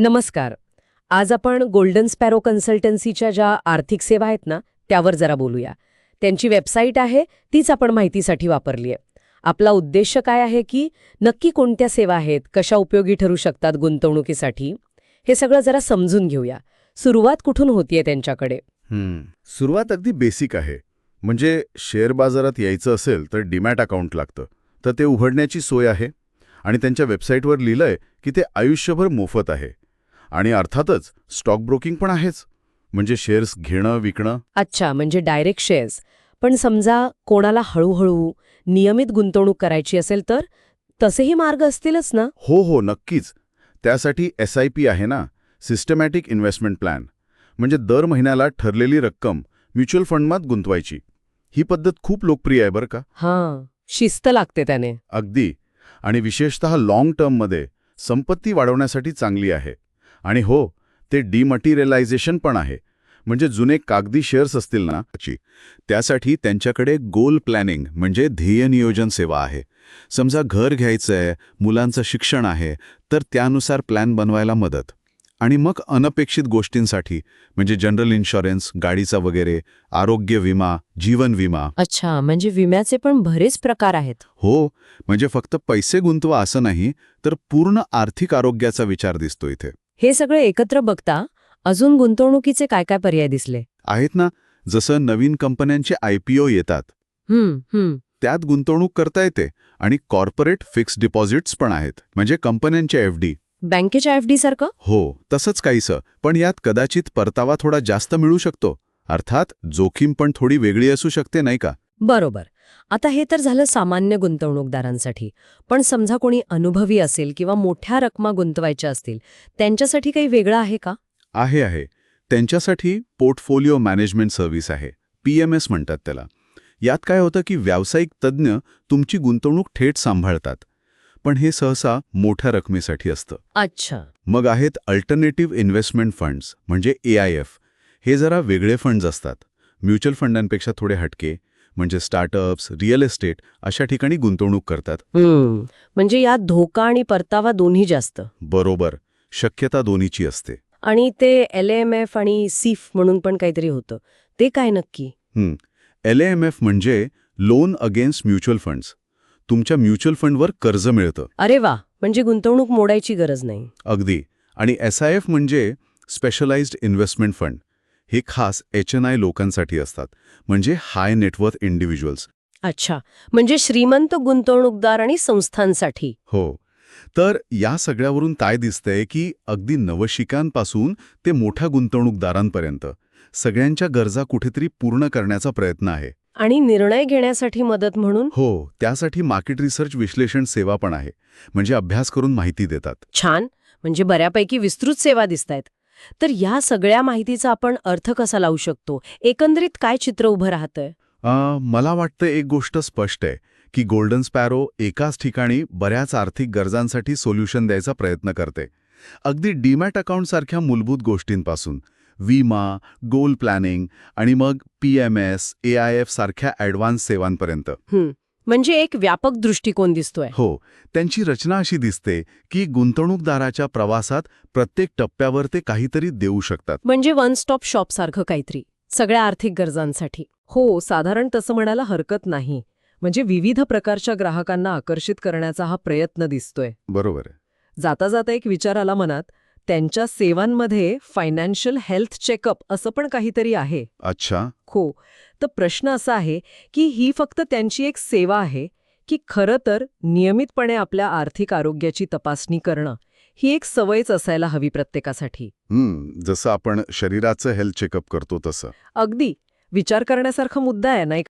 नमस्कार. आज आपण गोल्डन स्पॅरो कन्सल्टन्सीच्या ज्या आर्थिक सेवा आहेत ना त्यावर जरा बोलूया. त्यांची वेबसाईट आहे तीच आपण माहितीसाठी वापरली आहे आपला उद्देश काय आहे की नक्की कोणत्या सेवा आहेत कशा उपयोगी ठरू शकतात गुंतवणुकीसाठी हे सगळं जरा समजून घेऊया. सुरुवात कुठून होतीये त्यांच्याकडे? सुरुवात अगदी बेसिक आहे. म्हणजे शेअर बाजारात यायचं असेल तर डिमॅट अकाउंट लागतं. तर ते उघडण्याची सोय आहे. आणि त्यांच्या वेबसाईटवर लिहिलंय की ते आयुष्यभर मोफत आहे. आणि अर्थातच स्टॉक ब्रोकिंग पण आहेच. म्हणजे शेअर्स घेणं विकणं. अच्छा म्हणजे डायरेक्ट शेअर्स पण समजा कोणाला हळूहळू नियमित गुंतवणूक करायची असेल तर तसेही मार्ग असतीलच ना? हो हो नक्कीच. त्यासाठी एस आय पी आहे ना. सिस्टमॅटिक इन्व्हेस्टमेंट प्लॅन म्हणजे दर महिन्याला ठरलेली रक्कम म्युच्युअल फंडमात गुंतवायची. ही पद्धत खूप लोकप्रिय आहे बरं का. हां शिस्त लागते त्याने. अगदी. आणि विशेषतः लाँग टर्ममध्ये संपत्ती वाढवण्यासाठी चांगली आहे. आणि हो ते डिमटेरियलायझेशन पण आहे. म्हणजे जुने कागदी शेअर्स असतील ना त्यासाठी त्यांच्याकडे गोल प्लॅनिंग म्हणजे ध्येय नियोजन सेवा आहे. समजा घर घ्यायचं आहे मुलांचं शिक्षण आहे तर त्यानुसार प्लॅन बनवायला मदत. आणि मग अनपेक्षित गोष्टींसाठी म्हणजे जनरल इन्शुरन्स गाडीचा वगैरे आरोग्य विमा जीवन विमा. अच्छा म्हणजे विम्याचे पण बरेच प्रकार आहेत. हो म्हणजे फक्त पैसे गुंतवा असं नाही तर पूर्ण आर्थिक आरोग्याचा विचार दिसतो इथे. हे सगळे एकत्र बघता अजून गुंतवणुकीचे काय काय पर्याय दिसले? आहेत ना जसं नवीन कंपन्यांचे आय पी ओ येतात. त्यात गुंतवणूक करता येते आणि कॉर्पोरेट फिक्स डिपॉझिट्स पण आहेत म्हणजे कंपन्यांचे एफ डी. बँकेच्या एफ डी सारखं? हो तसंच काहीसं पण यात कदाचित परतावा थोडा जास्त मिळू शकतो अर्थात जोखीम पण थोडी वेगळी असू शकते नाही का? बरोबर. आता हे तर झालं सामान्य गुंतवणूकदारांसाठी. पण समजा कोणी अनुभवी असेल किंवा मोठ्या रकमा गुंतवायच्या असतील त्यांच्यासाठी काही वेगळं आहे का? आहे आहे. त्यांच्यासाठी पोर्टफोलिओ मॅनेजमेंट सर्व्हिस आहे. पी एम एस म्हणतात त्याला. यात काय होतं की व्यावसायिक तज्ज्ञ तुमची गुंतवणूक थेट सांभाळतात. पण हे सहसा मोठ्या रकमेसाठी असतं. अच्छा. मग आहेत अल्टरनेटिव्ह इन्व्हेस्टमेंट फंड्स म्हणजे ए हे जरा वेगळे फंड्स असतात. म्युच्युअल फंडांपेक्षा थोडे हटके म्हणजे स्टार्टअप्स रिअल एस्टेट अशा ठिकाणी गुंतवणूक करतात. म्हणजे यात धोका आणि परतावा दोन्ही जास्त. बरोबर. शक्यता दोन्हीची असते. आणि ते एल एम एफ आणि सीफ म्हणून पण काहीतरी होतं. ते काय नक्की? एल एम एफ म्हणजे लोन अगेन्स्ट म्युच्युअल फंड्स. तुमच्या म्युच्युअल फंडवर कर्ज मिळतं. अरे वा! म्हणजे गुंतवणूक मोडायची गरज नाही. अगदी. आणि एस आय एफ म्हणजे स्पेशलाइज्ड इन्व्हेस्टमेंट फंड. हे खास एच एन आय लोकांसाठी असतात. म्हणजे हाय नेटवर्थ इंडिव्हिज्युअल्स अच्छा. म्हणजे श्रीमंत गुंतवणूकदार आणि संस्थांसाठी. हो. तर या सगळ्यावरून काय दिसतंय की अगदी नवशिकांपासून ते मोठ्या गुंतवणूकदारांपर्यंत सगळ्यांच्या गरजा कुठेतरी पूर्ण करण्याचा प्रयत्न आहे. आणि निर्णय घेण्यासाठी मदत म्हणून? हो. त्यासाठी मार्केट रिसर्च विश्लेषण सेवा पण आहे. म्हणजे अभ्यास करून माहिती देतात. छान. म्हणजे बऱ्यापैकी विस्तृत सेवा दिसतायत. तर या सगळ्या माहितीचा आपण अर्थ कसा लावू शकतो? एकंदरीत काय चित्र उभं राहतंय? मला वाटतं एक गोष्ट स्पष्ट आहे की गोल्डन स्पॅरो एकाच ठिकाणी बऱ्याच आर्थिक गरजांसाठी सोल्युशन द्यायचा प्रयत्न करते. अगदी डीमॅट अकाउंटसारख्या मूलभूत गोष्टींपासून विमा गोल प्लॅनिंग आणि मग P M S A I F सारख्या ॲडव्हान्स सेवांपर्यंत. म्हणजे एक व्यापक दृष्टिकोन दिसतोय. हो त्यांची रचना अशी दिसते की गुंतवणूकदाराच्या प्रवासात प्रत्येक टप्प्यावर ते काहीतरी देऊ शकतात. म्हणजे वन स्टॉप शॉप सारखं काहीतरी सगळ्या आर्थिक गरजांसाठी. हो साधारण तसं म्हणायला हरकत नाही. म्हणजे विविध प्रकारच्या ग्राहकांना आकर्षित करण्याचा हा प्रयत्न दिसतोय. बरोबर जाता जाता एक विचार आला मनात त्यांच्या सेवांमध्ये फायनान्शियल हेल्थ चेकअप असं पण काहीतरी आहे. अच्छा. हो. तर प्रश्न असा आहे की ही फक्त त्यांची एक सेवा आहे की खरं तर नियमितपणे आपल्या आर्थिक आरोग्याची तपासणी करणं ही एक सवयच असायला हवी प्रत्येकासाठी. जसं आपण शरीराचं हेल्थ चेकअप करतो तसं. अगदी. विचार करण्यासारखा मुद्दा आहे नाही